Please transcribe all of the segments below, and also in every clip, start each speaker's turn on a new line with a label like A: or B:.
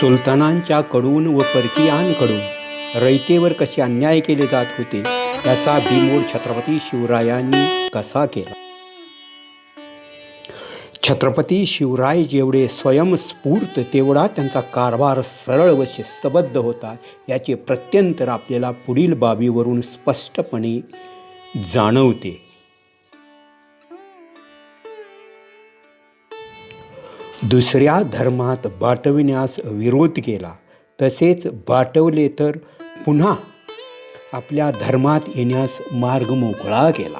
A: सुलतानांच्या कडून व परकीयांकडून रयतेवर कसे अन्याय केले जात होते त्याचा बिमोड छत्रपती शिवरायांनी कसा केला? छत्रपती शिवराय जेवढे स्वयंस्फूर्त तेवढा त्यांचा कारभार सरळ व शिस्तबद्ध होता याचे प्रत्यंतर आपल्याला पुढील बाबीवरून स्पष्टपणे जाणवते. दुसऱ्या धर्मात बाटविण्यास विरोध केला तसेच बाटवले तर पुन्हा आपल्या धर्मात येण्यास मार्ग मोकळा केला.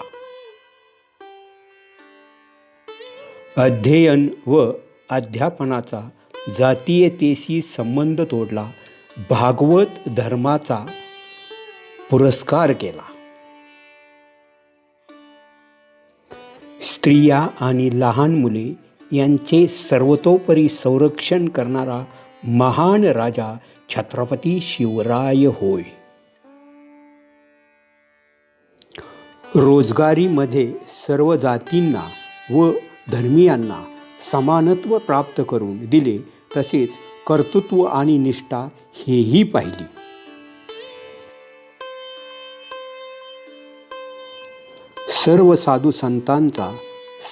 A: अध्ययन व अध्यापनाचा जातीयतेशी संबंध तोडला भागवत धर्माचा पुरस्कार केला. स्त्रिया आणि लहान मुले यांचे सर्वतोपरी संरक्षण करणारा महान राजा छत्रपती शिवराय होय. रोजगारीमध्ये सर्व जातींना व धर्मियांना समानत्व प्राप्त करून दिले तसेच कर्तृत्व आणि निष्ठा हेही पाहिली. सर्व साधू संतांचा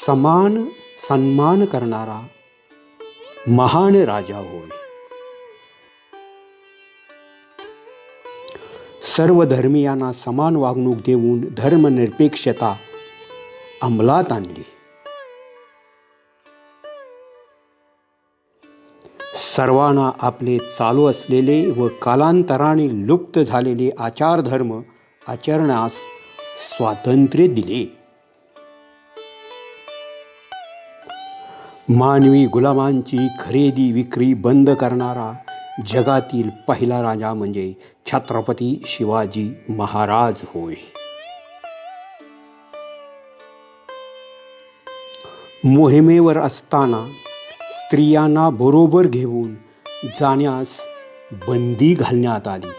A: समान सन्मान करणारा महान राजा होय. सर्व धर्मियांना समान वागणूक देऊन धर्मनिरपेक्षता अंमलात आणली. सर्वांना आपले चालू असलेले व कालांतराने लुप्त झालेले आचारधर्म आचरणास स्वातंत्र्य दिले. मानवी गुलामांची खरेदी विक्री बंद करणारा जगातील पहिला राजा म्हणजे छत्रपती शिवाजी महाराज होय. मोहिमेवर असताना स्त्रियांना बरोबर घेऊन जाण्यास बंदी घालण्यात आली.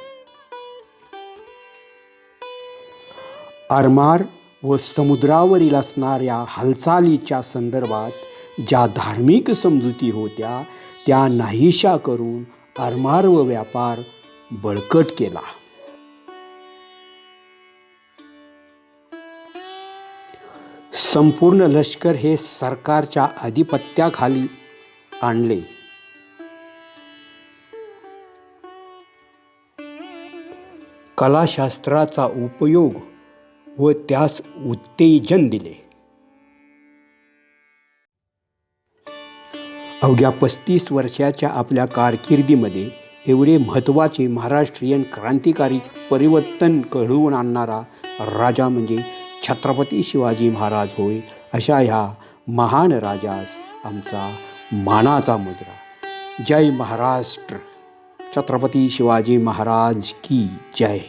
A: आरमार व समुद्रावरील असणाऱ्या हालचालीच्या संदर्भात ज्या धार्मिक समजुती होत्या त्या नाहीशा करून आरमार व व्यापार बळकट केला. संपूर्ण लष्कर हे सरकारच्या आधिपत्याखाली आणले. कलाशास्त्राचा उपयोग व त्यास उत्तेजन दिले. अवघ्या पस्तीस वर्षाच्या आपल्या कारकिर्दीमध्ये एवढे महत्त्वाचे महाराष्ट्रीयन क्रांतिकारी परिवर्तन घडवून आणणारा राजा म्हणजे छत्रपती शिवाजी महाराज होय अशा ह्या महान राजास आमचा मानाचा मुद्रा. जय महाराष्ट्र. छत्रपती शिवाजी महाराज की जय.